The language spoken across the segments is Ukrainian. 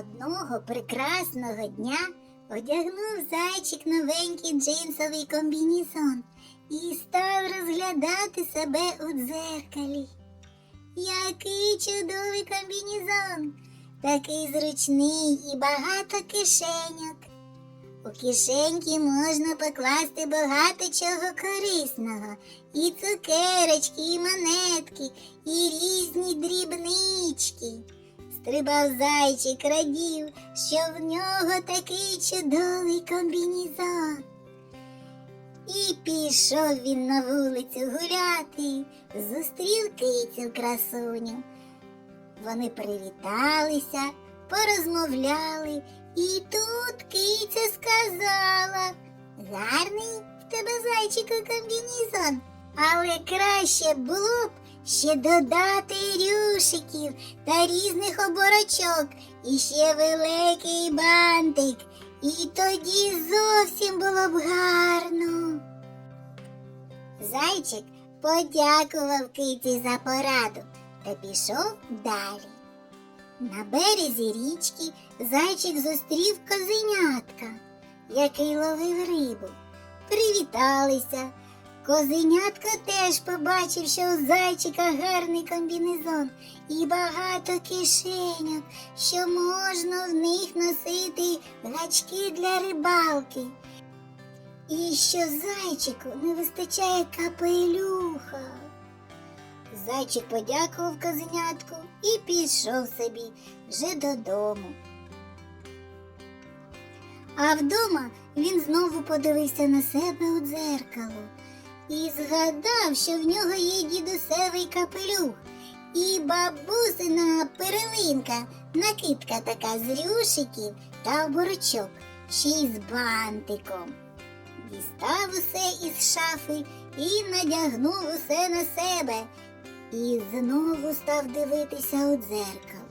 Одного прекрасного дня одягнув зайчик новенький джинсовий комбінізон і став розглядати себе у дзеркалі. Який чудовий комбінізон, такий зручний і багато кишеньок. У кишеньки можна покласти багато чого корисного, і цукерочки, і монетки, і різні дрібнички. Стрибав зайчик, радів, що в нього такий чудовий комбінізон. І пішов він на вулицю гуляти, зустрів кицю красуню. Вони привіталися, порозмовляли, і тут киця сказала Гарний в тебе зайчику комбінізон, але краще було б ще додати рюшиків та різних оборочок, і ще великий бантик, і тоді зовсім було б гарно. Зайчик подякував киці за пораду та пішов далі. На березі річки зайчик зустрів козенятка, який ловив рибу. Привіталися. Козенятко теж побачив, що у зайчика гарний комбінезон і багато кишеньок, що можна в них носити гачки для рибалки. І що зайчику не вистачає капелюха. Зайчик подякував козенятку і пішов собі вже додому. А вдома він знову подивився на себе у дзеркало і згадав, що в нього є дідусевий капелюх і бабусина перелинка, накидка така з рюшиків та оборочок, ще й з бантиком. Дістав усе із шафи і надягнув усе на себе, і знову став дивитися у дзеркало.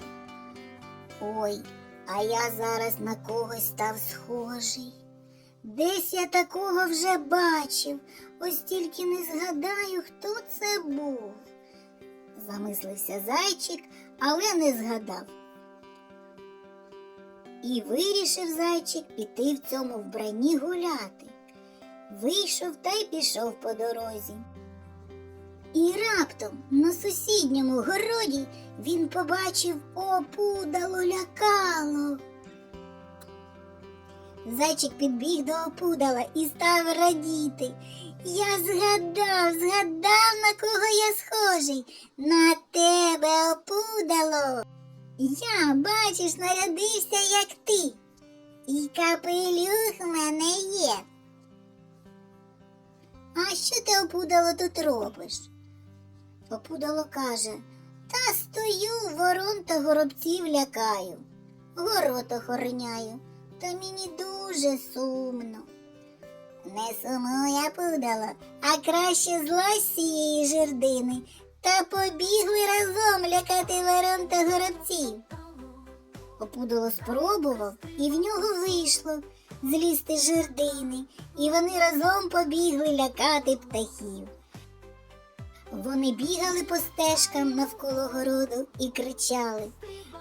Ой, а я зараз на когось став схожий. Десь я такого вже бачив, ось тільки не згадаю, хто це був. Замислився зайчик, але не згадав. І вирішив зайчик піти в цьому вбранні гуляти. Вийшов та й пішов по дорозі. І раптом на сусідньому городі він побачив опудало лякало. Зайчик підбіг до опудала і став радіти. Я згадав, згадав, на кого я схожий. На тебе опудало. Я, бачиш, нарядився, як ти. І капелюх в мене є. А що ти опудало тут робиш? Опудало каже, та стою, ворон та горобців лякаю, город охороняю, та мені дуже сумно. Не сумуй, опудало, а краще злазь цієї жердини та побігли разом лякати ворон та горобців. Опудало спробував, і в нього вийшло злізти жердини, і вони разом побігли лякати птахів. Вони бігали по стежкам навколо городу і кричали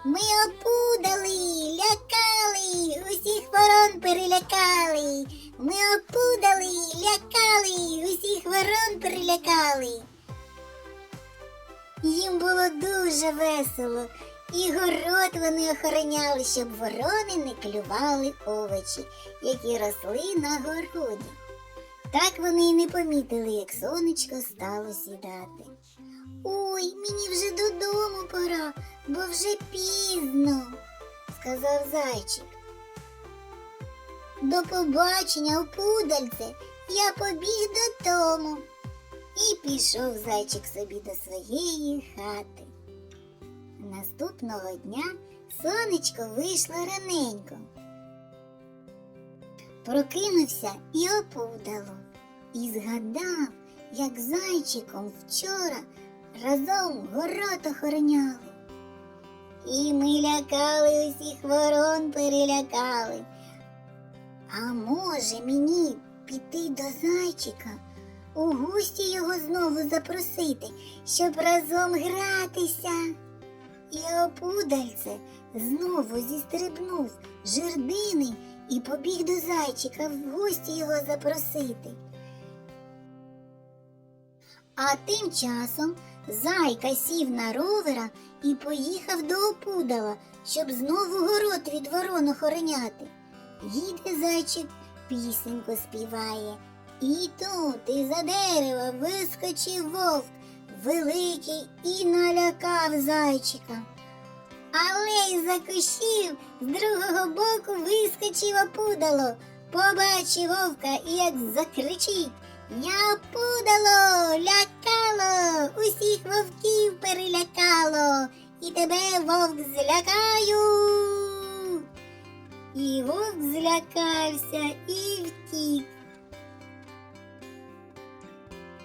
Ми опудали, лякали, усіх ворон перелякали. Ми опудали, лякали, усіх ворон перелякали. Їм було дуже весело, і город вони охороняли, щоб ворони не клювали овочі, які росли на городі. Так вони й не помітили, як сонечко стало сідати. Ой, мені вже додому пора, бо вже пізно, сказав зайчик. До побачення, опудальце, я побіг додому. І пішов зайчик собі до своєї хати. Наступного дня сонечко вийшло раненько. Прокинувся і опудало, і згадав, як зайчиком вчора разом город охороняли. І ми лякали усіх ворон перелякали. А може мені піти до зайчика, у гості його знову запросити, щоб разом гратися. І опудальце знову зістрибнув жердини і побіг до зайчика в гості його запросити. А тим часом зайка сів на ровера і поїхав до опудала, щоб знову город від ворон охороняти. Їде зайчик, пісеньку співає. І тут із за дерева вискочив вовк великий і налякав зайчика. Але із за кущів з другого боку вискочив опудало, побачив вовка і як закричить Я опудало, лякало, усіх вовків перелякало, і тебе вовк злякаю. І вовк злякався і втік.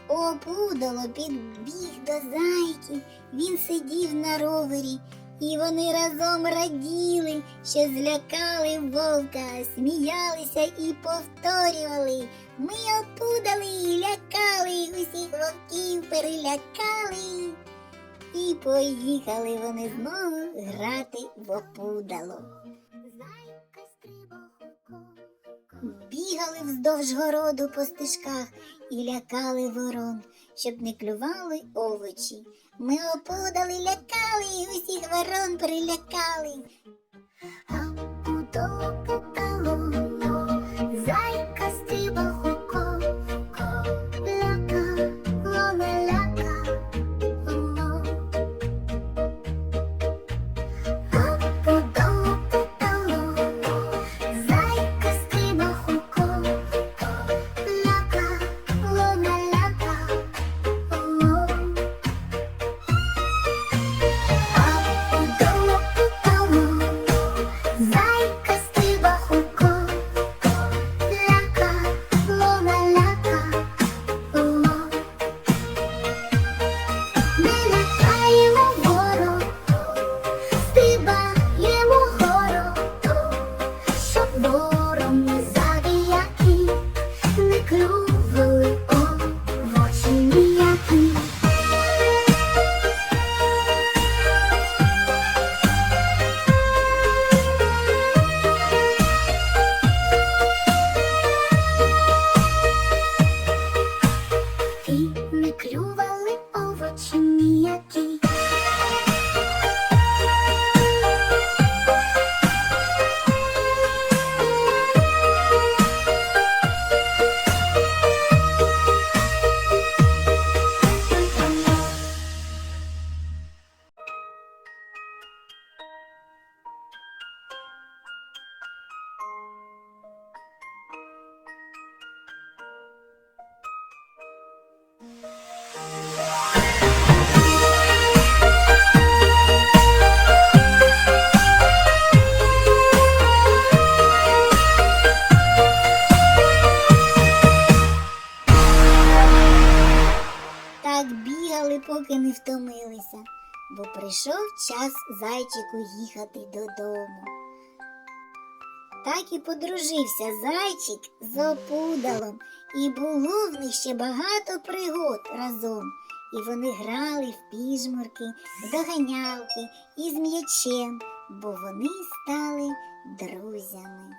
Опудало підбіг до зайки, він сидів на ровері, і вони разом раділи, що злякали вовка, сміялися і повторювали. Ми опудали, лякали, усіх вовків перелякали. І поїхали вони знову грати в опудало. Бігали вздовж городу по стежках і лякали ворон, щоб не клювали овочі. Ми опудали, лякали, усіх ворон прилякали. Втомилися, бо прийшов час зайчику їхати додому. Так і подружився зайчик з опудалом, і було в них ще багато пригод разом. І вони грали в піжмурки, в доганялки і з м'ячем, бо вони стали друзями.